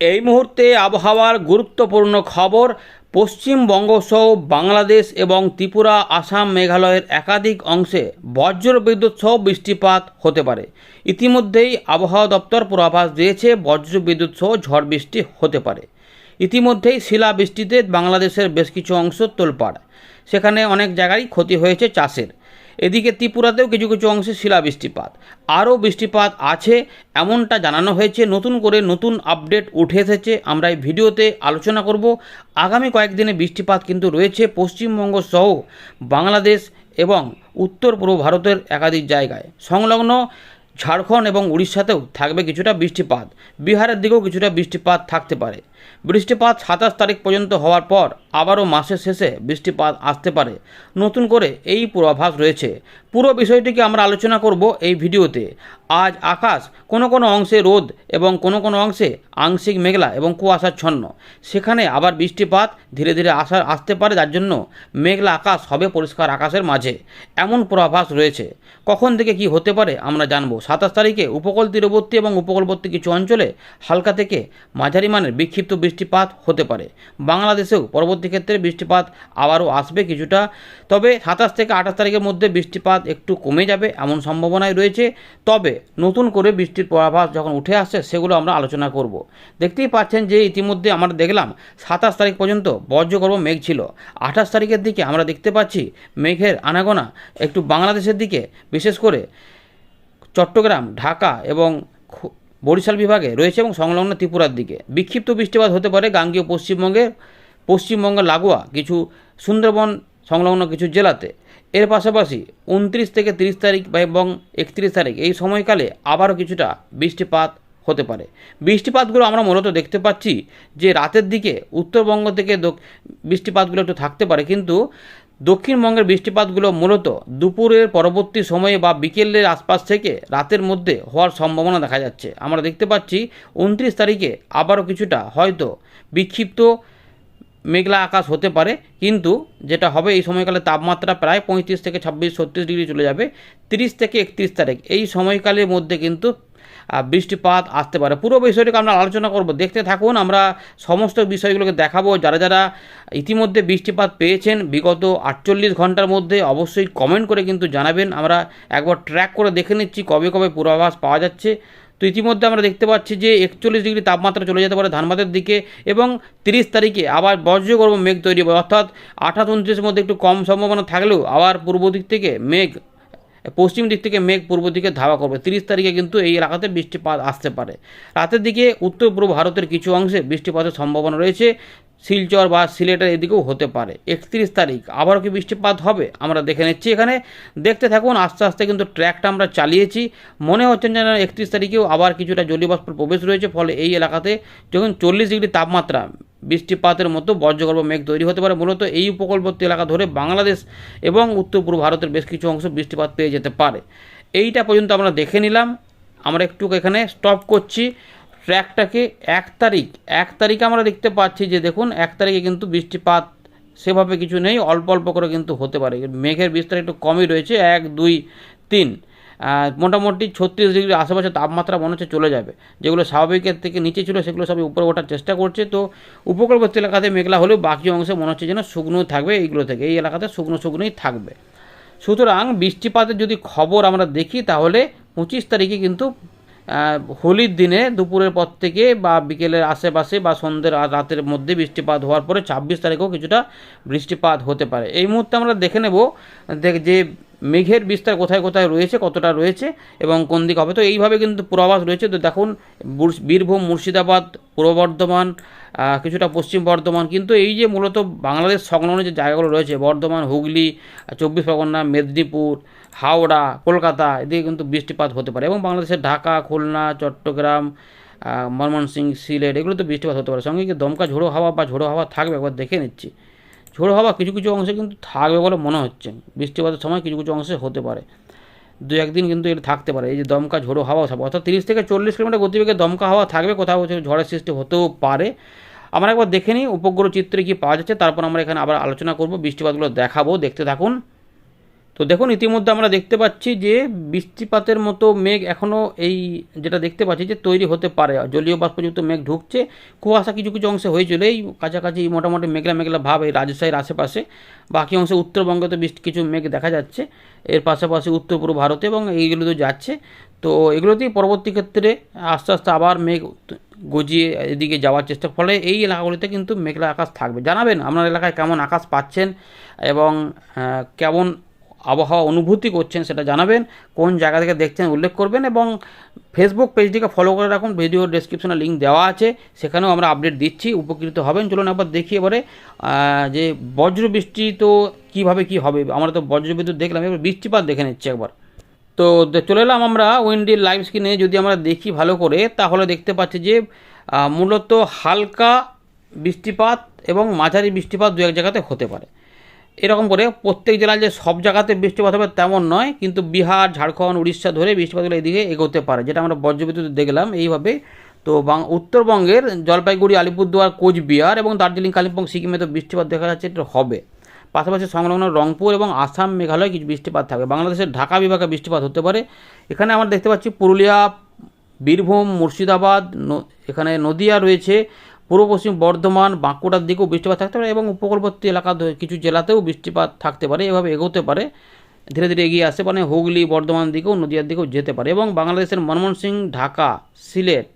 এই মুহূর্তে আবহাওয়ার গুরুত্বপূর্ণ খবর পশ্চিমবঙ্গ সহ বাংলাদেশ এবং ত্রিপুরা, আসাম, মেঘালয়ের একাধিক অংশে বজ্র বিদ্যুৎ সহ বৃষ্টিপাত হতে পারে। ইতিমধ্যেই আবহাওয়া দপ্তর পূর্বাভাস দিয়েছে, বজ্র বিদ্যুৎ সহ ঝড় বৃষ্টি হতে পারে। ইতিমধ্যেই শিলা বৃষ্টিতে বাংলাদেশের বেশ কিছু অংশ তোলপাড়। সেখানে অনেক জায়গায় ক্ষতি হয়েছে চাষের। এদিকে ত্রিপুরাতেও কিছু কিছু অংশে শিলা বৃষ্টিপাত আরও বৃষ্টিপাত আছে, এমনটা জানানো হয়েছে, নতুন করে নতুন আপডেট উঠে এসেছে। আমরা এই ভিডিওতে আলোচনা করব। আগামী কয়েকদিনে বৃষ্টিপাত কিন্তু রয়েছে পশ্চিমবঙ্গ সহ বাংলাদেশ এবং উত্তর পূর্ব ভারতের একাধিক জায়গায়। সংলগ্ন ঝাড়খণ্ড এবং উড়িষ্যাতেও থাকবে কিছুটা বৃষ্টিপাত। বিহারের দিকেও কিছুটা বৃষ্টিপাত থাকতে পারে। বৃষ্টিপাত সাতাশ তারিখ পর্যন্ত হওয়ার পর আবারও মাসের শেষে বৃষ্টিপাত আসতে পারে। নতুন করে এই পূর্বাভাস রয়েছে। পুরো বিষয়টিকে আমরা আলোচনা করব এই ভিডিওতে। আজ আকাশ কোনো কোনো অংশে রোদ এবং কোনো কোনো অংশে আংশিক মেঘলা এবং কুয়াশাচ্ছন্ন। সেখানে আবার বৃষ্টিপাত ধীরে ধীরে আসা আসতে পারে, যার জন্য মেঘলা আকাশ হবে পরিষ্কার আকাশের মাঝে। এমন পূর্বাভাস রয়েছে। কখন থেকে কি হতে পারে আমরা জানব। সাতাশ তারিখে উপকূল তীরবর্তী এবং উপকূলবর্তী কিছু অঞ্চলে হালকা থেকে মাঝারি মানের বিক্ষিপ্ত বৃষ্টিপাত হতে পারে। বাংলাদেশেও পরবর্তী ক্ষেত্রে বৃষ্টিপাত আবারও আসবে কিছুটা, তবে সাতাশ থেকে আঠাশ তারিখের মধ্যে বৃষ্টিপাত একটু কমে যাবে এমন সম্ভাবনাই রয়েছে। তবে নতুন করে বৃষ্টির পূর্বাভাস যখন উঠে আসছে সেগুলো আমরা আলোচনা করব। দেখতেই পাচ্ছেন যে ইতিমধ্যে আমরা দেখলাম সাতাশ তারিখ পর্যন্ত বজ্রগর্ভ মেঘ ছিল। আঠাশ তারিখের দিকে আমরা দেখতে পাচ্ছি মেঘের আনাগোনা একটু বাংলাদেশের দিকে, বিশেষ করে চট্টগ্রাম, ঢাকা এবং বরিশাল বিভাগে রয়েছে এবং সংলগ্ন ত্রিপুরার দিকে। বিক্ষিপ্ত বৃষ্টিপাত হতে পারে গাঙ্গীয় পশ্চিমবঙ্গে পশ্চিমবঙ্গের লাগোয়া কিছু সুন্দরবন সংলগ্ন কিছু জেলাতে। এর পাশাপাশি উনত্রিশ থেকে তিরিশ তারিখ বা এবং একত্রিশ তারিখ এই সময়কালে আবারও কিছুটা বৃষ্টিপাত হতে পারে। বৃষ্টিপাতগুলো আমরা মূলত দেখতে পাচ্ছি যে রাতের দিকে উত্তরবঙ্গ থেকে বৃষ্টিপাতগুলো একটু থাকতে পারে। কিন্তু দক্ষিণবঙ্গের বৃষ্টিপাতগুলো মূলত দুপুরের পরবর্তী সময়ে বা বিকেলের আশপাশ থেকে রাতের মধ্যে হওয়ার সম্ভাবনা দেখা যাচ্ছে। আমরা দেখতে পাচ্ছি উনত্রিশ তারিখে আবারও কিছুটা হয়তো বিক্ষিপ্ত মেঘলা আকাশ হতে পারে, কিন্তু যেটা হবে এই সময়কালে তাপমাত্রা প্রায় পঁয়ত্রিশ থেকে ছাব্বিশ, ছত্রিশ ডিগ্রি চলে যাবে। তিরিশ থেকে একত্রিশ তারিখ এই সময়কালের মধ্যে কিন্তু বৃষ্টিপাত আসতে পারে। পুরো বিষয়টিকে আমরা আলোচনা করব। দেখতে থাকুন, আমরা সমস্ত বিষয়গুলোকে দেখাবো। যারা যারা ইতিমধ্যে বৃষ্টিপাত পেয়েছেন, বিগত আটচল্লিশ ঘণ্টার মধ্যে অবশ্যই কমেন্ট করে কিন্তু জানাবেন। আমরা একবার ট্র্যাক করে দেখে নিচ্ছি কবে কবে পূর্বাভাস পাওয়া যাচ্ছে। তো ইতিমধ্যে আমরা দেখতে পাচ্ছি যে একচল্লিশ ডিগ্রি তাপমাত্রা চলে যেতে পারে ধানবাদের দিকে এবং তিরিশ তারিখে আবার বজ্রগর্ভ মেঘ তৈরি হবে। অর্থাৎ আঠাশ, উনত্রিশের মধ্যে একটু কম সম্ভাবনা থাকলেও আবার পূর্ব দিক থেকে মেঘ পশ্চিম দিক থেকে মেঘ পূর্ব দিকে ধাওয়া করবে। তিরিশ তারিখে কিন্তু এই এলাকাতে বৃষ্টিপাত আসতে পারে। রাতের দিকে উত্তর পূর্ব ভারতের কিছু অংশে বৃষ্টিপাতের সম্ভাবনা রয়েছে। শিলচর বা সিলেটের এদিকেও হতে পারে। একত্রিশ তারিখ, আবারও কি বৃষ্টিপাত হবে? আমরা দেখে নিচ্ছি এখানে। দেখতে থাকুন, আস্তে আস্তে কিন্তু ট্র্যাকটা আমরা চালিয়েছি। মনে হচ্ছে যেন একত্রিশ তারিখেও আবার কিছুটা জলীয়বাষ্পের প্রবেশ রয়েছে। ফলে এই এলাকাতে যখন চল্লিশ ডিগ্রি তাপমাত্রা বৃষ্টিপাতের মতো বজ্রগর্ভ মেঘ তৈরি হতে পারে। মূলত এই উপকূলবর্তী এলাকা ধরে বাংলাদেশ এবং উত্তর পূর্ব ভারতের বেশ কিছু অংশ বৃষ্টিপাত পেয়ে যেতে পারে। এইটা পর্যন্ত আমরা দেখে নিলাম। আমরা একটু এখানে স্টপ করছি। ট্র্যাকটাকে এক তারিখ, এক তারিখে আমরা দেখতে পাচ্ছি যে দেখুন, এক তারিখে কিন্তু বৃষ্টিপাত সেভাবে কিছু নেই, অল্প অল্প করে কিন্তু হতে পারে। মেঘের বিস্তার একটু কমই রয়েছে, এক, দুই, তিন। মোটামুটি ছত্রিশ ডিগ্রি আশেপাশে তাপমাত্রা মনে হচ্ছে চলে যাবে। যেগুলো স্বাভাবিকের থেকে নিচে ছিল, সেগুলো সবই উপরে ওঠার চেষ্টা করছে। তো উপকূলবর্তী এলাকাতে মেঘলা হলেও বাকি অংশে মনে হচ্ছে যেন শুকনো থাকবে এইগুলো থেকে। এই এলাকাতে শুকনো শুকনোই থাকবে। সুতরাং বৃষ্টিপাতের যদি খবর আমরা দেখি, তাহলে পঁচিশ তারিখে কিন্তু হোলির দিনে দুপুরের পর থেকে বা বিকেলের আশেপাশে বা সন্ধ্যের রাতের মধ্যে বৃষ্টিপাত হওয়ার পরে ছাব্বিশ তারিখেও কিছুটা বৃষ্টিপাত হতে পারে। এই মুহূর্তে আমরা দেখে নেব, দেখ যে মেঘের বিস্তার কোথায় কোথায় রয়েছে, কতটা রয়েছে এবং কোন দিকে হবে তো এইভাবে কিন্তু পূর্বাভাস রয়েছে। তো দেখুন বীরভূম, মুর্শিদাবাদ, পূর্ব বর্ধমান কিছুটা পশ্চিম বর্ধমান, কিন্তু এই যে মূলত বাংলাদেশ সংলগ্ন যে জায়গাগুলো রয়েছে, বর্ধমান, হুগলি চব্বিশ পরগনা, মেদিনীপুর, হাওড়া, কলকাতা, এদিকে কিন্তু বৃষ্টিপাত হতে পারে এবং বাংলাদেশের ঢাকা, খুলনা, চট্টগ্রাম ময়মনসিংহ সিলেট এগুলো তো বৃষ্টিপাত হতে পারে। সঙ্গে কি দমকা ঝোড়ো হাওয়া বা ঝোড়ো হাওয়া থাকবে, একবার দেখে নিচ্ছি। ঝোড়ো হাওয়া কিছু কিছু অংশে কিন্তু থাকবে বলে মনে হচ্ছে। বৃষ্টিপাতের সময় কিছু কিছু অংশে হতে পারে। দু একদিন কিন্তু এটা থাকতে পারে। এই যে দমকা ঝোড়ো হাওয়া সব, অর্থাৎ তিরিশ থেকে চল্লিশ কিলোমিটার গতিবেগে দমকা হাওয়া থাকবে। কোথাও ঝড়ের সৃষ্টি হতেও পারে। আমরা একবার দেখে নিই, উপগ্রহ চিত্রে কী পাওয়া যাচ্ছে। তারপর আমরা এখানে আবার আলোচনা করব, বৃষ্টিপাতগুলো দেখাবো। দেখতে থাকুন। তো দেখুন, ইতিমধ্যে আমরা দেখতে পাচ্ছি যে বৃষ্টিপাতের মতো মেঘ এখনও এই যেটা দেখতে পাচ্ছি যে তৈরি হতে পারে। জলীয় বাষ্পযুক্ত মেঘ ঢুকছে। কুয়াশা কিছু কিছু অংশে হয়েছিল। এই কাছাকাছি মোটামুটি মেঘলা মেঘলা ভাব এই রাজশাহীর আশেপাশে। বাকি অংশে উত্তরবঙ্গে তো বৃষ্টি কিছু মেঘ দেখা যাচ্ছে। এর পাশাপাশি উত্তর পূর্ব ভারতে এবং এইগুলো তো যাচ্ছে। তো এগুলোতেই পরবর্তী ক্ষেত্রে আস্তে আস্তে আবার মেঘ গজিয়ে এদিকে যাওয়ার চেষ্টা। ফলে এই এলাকাগুলিতে কিন্তু মেঘলা আকাশ থাকবে। জানাবেন আপনার এলাকায় কেমন আকাশ পাচ্ছেন এবং কেমন আবহাওয়া অনুভূতি করছেন সেটা জানাবেন, কোন জায়গা থেকে দেখছেন উল্লেখ করবেন এবং ফেসবুক পেজটিকে ফলো করে রাখুন ভিডিও ডেসক্রিপশনে লিঙ্ক দেওয়া আছে, সেখানেও আমরা আপডেট দিচ্ছি, উপকৃত হবেন। চলুন একবার দেখি এবারে যে বজ্র বৃষ্টি তো কীভাবে কী হবে? আমরা তো বজ্র বিদ্যুৎ দেখলাম, এবার বৃষ্টিপাত দেখে নিচ্ছি একবার। তো চলে এলাম আমরা উইন্ডির লাইভ স্ক্রিনে যদি আমরা দেখি ভালো করে, তাহলে দেখতে পাচ্ছি যে মূলত হালকা বৃষ্টিপাত এবং মাঝারি বৃষ্টিপাত দু এক জায়গাতে হতে পারে। এরকম করে প্রত্যেক জেলায় যে সব জায়গাতে বৃষ্টিপাত হবে তেমন নয়, কিন্তু বিহার, ঝাড়খণ্ড, উড়িষ্যা ধরে বৃষ্টিপাতগুলো এদিকে এগোতে পারে, যেটা আমরা বজ্রবিদ্যুৎ দেখলাম এইভাবে। তো বাং উত্তরবঙ্গের জলপাইগুড়ি, আলিপুরদুয়ার, কোচবিহার এবং দার্জিলিং, কালিম্পং, সিকিমে তো বৃষ্টিপাত দেখা যাচ্ছে, এটা হবে। পাশাপাশি সংলগ্ন রংপুর এবং আসাম, মেঘালয় কিছু বৃষ্টিপাত থাকবে। বাংলাদেশের ঢাকা বিভাগে বৃষ্টিপাত হতে পারে। এখানে আমরা দেখতে পাচ্ছি পুরুলিয়া, বীরভূম, মুর্শিদাবাদ এখানে নদিয়া রয়েছে। পূর্ব পশ্চিম বর্ধমান, বাঁকুড়ার দিকেও বৃষ্টিপাত থাকতে পারে এবং উপকূলবর্তী এলাকা কিছু জেলাতেও বৃষ্টিপাত থাকতে পারে, এভাবে এগোতে পারে। ধীরে ধীরে এগিয়ে আসতে পারে। হুগলি, বর্ধমান দিকেও, নদীয়ার দিকেও যেতে পারে এবং বাংলাদেশের মনমোহন ঢাকা, সিলেট,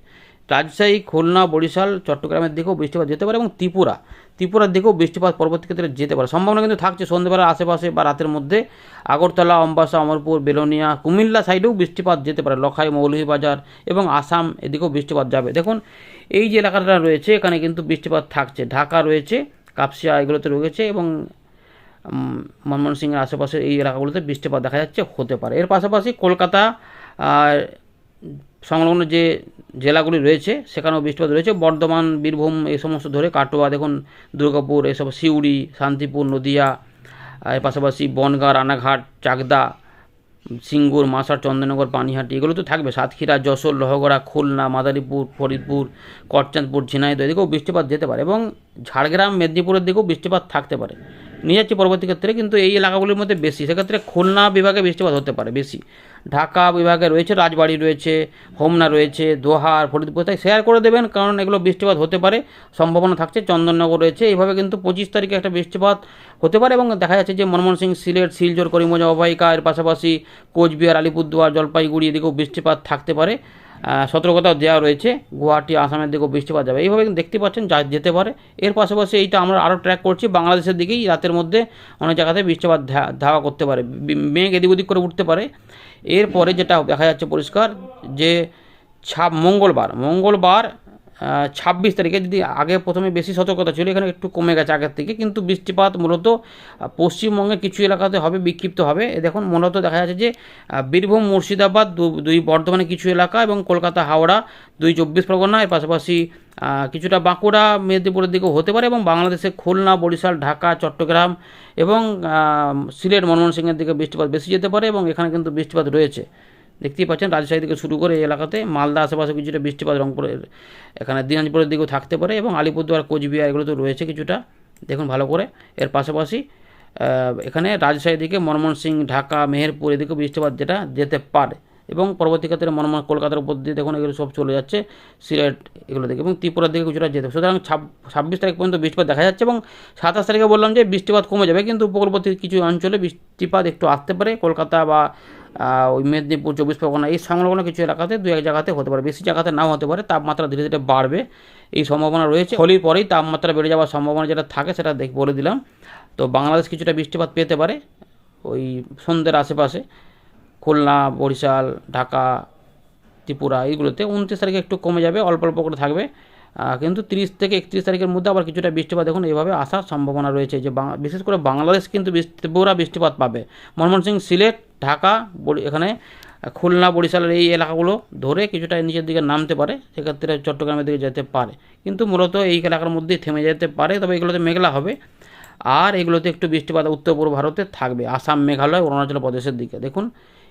রাজশাহী, খুলনা, বরিশাল, চট্টগ্রামের দিকেও বৃষ্টিপাত যেতে পারে এবং ত্রিপুরা। ত্রিপুরার দিকেও বৃষ্টিপাত পরবর্তী ক্ষেত্রে যেতে পারে। সম্ভাবনা কিন্তু থাকছে সন্ধ্যেবেলার আশেপাশে বা রাতের মধ্যে। আগরতলা অম্বাসা অমরপুর বেলোনিয়া কুমিল্লা সাইডেও বৃষ্টিপাত যেতে পারে। লখাই মৌলভীবাজার এবং আসাম এদিকেও বৃষ্টিপাত যাবে। দেখুন এই যে এলাকাটা রয়েছে এখানে কিন্তু বৃষ্টিপাত থাকছে। ঢাকা রয়েছে কাপসিয়া এগুলোতে রয়েছে এবং উম, ময়মনসিংহের আশেপাশে এই এলাকাগুলোতে বৃষ্টিপাত দেখা যাচ্ছে হতে পারে। এর পাশাপাশি কলকাতা সংলগ্ন যে জেলাগুলি রয়েছে, সেখানেও বৃষ্টিপাত রয়েছে। বর্ধমান, বীরভূম এই সমস্ত ধরে কাটোয়া, দেখুন, দুর্গাপুর, এসব সিউড়ি, শান্তিপুর, নদিয়া, এর পাশাপাশি বনগাঁ, রানাঘাট, চাকদা, সিঙ্গুর মাসার চন্দননগর পানিহাটি, এগুলো তো থাকবে। সাতক্ষীরা, যশোর, লোহগড়া, খুলনা, মাদারীপুর, ফরিদপুর করচাঁদপুর ঝিনাইদহ, এদিকেও বৃষ্টিপাত যেতে পারে এবং ঝাড়গ্রাম, মেদিনীপুরের দিকেও বৃষ্টিপাত থাকতে পারে। নিয়ে যাচ্ছে পরবর্তী ক্ষেত্রে, কিন্তু এই এলাকাগুলির মধ্যে বেশি। সেক্ষেত্রে খুলনা বিভাগে বৃষ্টিপাত হতে পারে বেশি। ঢাকা বিভাগে রয়েছে, রাজবাড়ি রয়েছে, হোমনা রয়েছে, দোহার, ফরিদপুর, তাই শেয়ার করে দেবেন, কারণ এগুলো বৃষ্টিপাত হতে পারে, সম্ভাবনা থাকছে। চন্দননগর রয়েছে, এইভাবে কিন্তু পঁচিশ তারিখে একটা বৃষ্টিপাত হতে পারে এবং দেখা যাচ্ছে যে মনমোহন সিং সিলেট, শিলচর, করিমগঞ্জ, অববাহিকা, এর পাশাপাশি কোচবিহার, আলিপুরদুয়ার, জলপাইগুড়ি, এদিকেও বৃষ্টিপাত থাকতে পারে। আহ, সতর্কতাও দেওয়া রয়েছে। গুয়াহাটি আসামের দিকেও বৃষ্টিপাত যাবে। এইভাবে দেখতে পাচ্ছেন যা যেতে পারে। এর পাশাপাশি এইটা আমরা আরও ট্র্যাক করছি বাংলাদেশের দিকেই রাতের মধ্যে অনেক জায়গাতে বৃষ্টিপাত ধাওয়া করতে পারে। মেঘ এদিক ওদিক করে উঠতে পারে। এরপরে যেটা দেখা যাচ্ছে পরিষ্কার যে ছাপ মঙ্গলবার মঙ্গলবার ছাব্বিশ তারিখে যদি আগে প্রথমে বেশি সতর্কতা ছিল এখানে একটু কমে গেছে আগের থেকে। কিন্তু বৃষ্টিপাত মূলত আহ, পশ্চিমবঙ্গের কিছু এলাকাতে হবে বিক্ষিপ্ত হবে। দেখুন মূলত দেখা যাচ্ছে যে বীরভূম মুর্শিদাবাদ দুই বর্ধমানে কিছু এলাকা এবং কলকাতা হাওড়া দুই চব্বিশ পরগনা এর পাশাপাশি কিছুটা বাঁকুড়া মেদিনীপুরের দিকেও হতে পারে এবং বাংলাদেশে খুলনা বরিশাল ঢাকা চট্টগ্রাম এবং সিলেট মনমোহন সিংয়ের দিকে বৃষ্টিপাত বেশি যেতে পারে এবং এখানে কিন্তু বৃষ্টিপাত রয়েছে। দেখতেই পাচ্ছেন, রাজশাহী থেকে শুরু করে এই এলাকাতে, মালদা আশেপাশে কিছুটা বৃষ্টিপাত, রংপুরের, এখানে দিনাজপুরের দিকেও থাকতে পারে এবং আলিপুরদুয়ার, কোচবিহার এগুলো তো রয়েছে কিছুটা। দেখুন ভালো করে, এর পাশাপাশি এখানে রাজশাহী দিকে মনমোহন সিং, ঢাকা, মেহেরপুর এদিকে বৃষ্টিপাত যেটা যেতে পারে। এবং পরবর্তী ক্ষেত্রে মনমোহন কলকাতার উপর দিয়ে দেখুন এগুলো সব চলে যাচ্ছে, সিলেট এগুলো দিকে এবং ত্রিপুরার দিকে কিছুটা যেতে। সুতরাং ছাব- ছাব্বিশ তারিখ পর্যন্ত বৃষ্টিপাত দেখা যাচ্ছে এবং সাতাশ তারিখে বললাম যে বৃষ্টিপাত কমে যাবে কিন্তু উপকূলবর্তী কিছু অঞ্চলে বৃষ্টিপাত একটু আসতে পারে, কলকাতা বা ওই মেদিনীপুর, চব্বিশ পরগনা এই সংলগ্ন কিছু এলাকাতে দু এক জায়গাতে হতে পারে। বেশি জায়গাতে নাও হতে পারে, তাপমাত্রা ধীরে ধীরে বাড়বে, এই সম্ভাবনা রয়েছে। হোলির পরেই তাপমাত্রা বেড়ে যাওয়ার সম্ভাবনা যেটা থাকে সেটা দেখ বলে দিলাম। তো বাংলাদেশ কিছুটা বৃষ্টিপাত পেতে পারে ওই সন্ধ্যের আশেপাশে। খুলনা, বরিশাল, ঢাকা, ত্রিপুরা এইগুলোতে উনত্রিশ তারিখে একটু কমে যাবে, অল্প অল্প করে থাকবে। কিন্তু তিরিশ থেকে একত্রিশ তারিখের মধ্যে আবার কিছুটা বৃষ্টিপাত দেখুন এইভাবে আসার সম্ভাবনা রয়েছে যে বিশেষ করে বাংলাদেশ কিন্তু ত্রিপুরা বৃষ্টিপাত পাবে। মনমোহন সিং, সিলেট, ঢাকা এখানে খুলনা, বরিশালের এই এলাকাগুলো ধরে কিছুটা নিচের দিকে নামতে পারে, সেক্ষেত্রে চট্টগ্রামের দিকে যেতে পারে। কিন্তু মূলত এই এলাকার মধ্যেই থেমে যেতে পারে, তবে এগুলোতে মেঘলা হবে। আর এগুলোতে একটু বৃষ্টিপাত উত্তর পূর্ব ভারতে থাকবে, আসাম, মেঘালয়, অরুণাচল প্রদেশের দিকে। দেখুন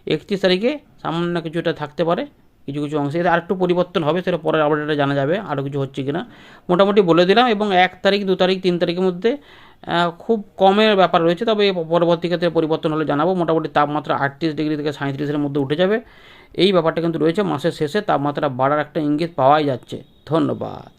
একত্রিশ তারিখে সামান্য কিছুটা থাকতে পারে, কিছু কিছু অংশে। এতে আরেকটু পরিবর্তন হবে, সেটা পরের আপডেটে জানা যাবে আরও কিছু হচ্ছে কি না মোটামুটি বলে দিলাম, এবং এক তারিখ, দু তারিখ, তিন তারিখের মধ্যে খুব কমের ব্যাপার রয়েছে, তবে পরবর্তী ক্ষেত্রে পরিবর্তন হলে জানাব। মোটামুটি তাপমাত্রা আটত্রিশ ডিগ্রি থেকে সাঁত্রিশের মধ্যে উঠে যাবে। এই ব্যাপারটা কিন্তু রয়েছে, মাসের শেষে তাপমাত্রা বাড়ার একটা ইঙ্গিত পাওয়াই যাচ্ছে। ধন্যবাদ।